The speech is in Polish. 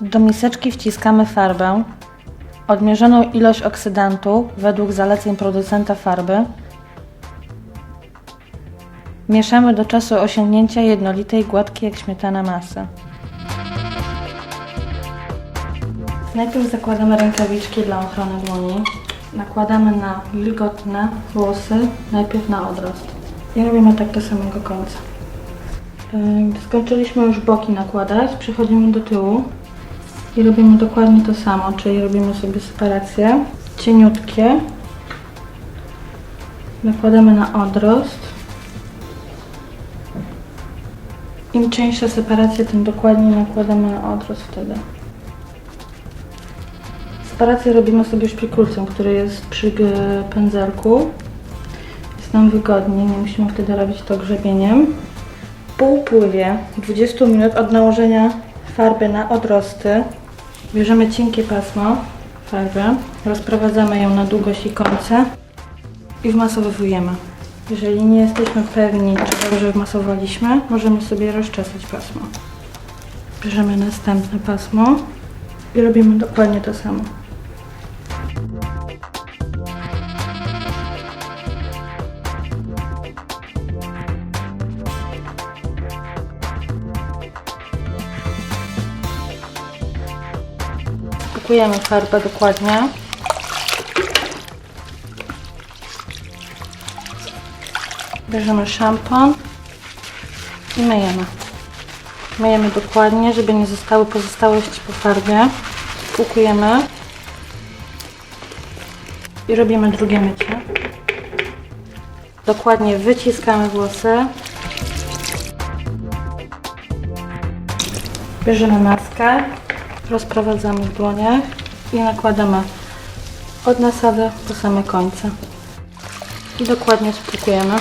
Do miseczki wciskamy farbę, odmierzoną ilość oksydantu według zaleceń producenta farby. Mieszamy do czasu osiągnięcia jednolitej, gładkiej jak śmietana masy. Najpierw zakładamy rękawiczki dla ochrony dłoni. Nakładamy na wilgotne włosy, najpierw na odrost. I robimy tak do samego końca. Yy, skończyliśmy już boki nakładać, przechodzimy do tyłu i robimy dokładnie to samo, czyli robimy sobie separacje cieniutkie. Nakładamy na odrost. Im cieńsza separacja, tym dokładniej nakładamy na odrost wtedy. Separację robimy sobie już pikulcem, który jest przy g- pędzelku. Jest nam wygodnie, nie musimy wtedy robić to grzebieniem. Po upływie 20 minut od nałożenia farby na odrosty bierzemy cienkie pasmo farby, rozprowadzamy ją na długość i końce i wmasowujemy. Jeżeli nie jesteśmy pewni, czy dobrze wmasowaliśmy, możemy sobie rozczesać pasmo. Bierzemy następne pasmo i robimy dokładnie to samo. Spakujemy farbę dokładnie. Bierzemy szampon i myjemy. Myjemy dokładnie, żeby nie zostały pozostałości po farbie. Spłukujemy i robimy drugie mycie. Dokładnie wyciskamy włosy. Bierzemy maskę, rozprowadzamy w dłoniach i nakładamy od nasady po same końce. I dokładnie spłukujemy.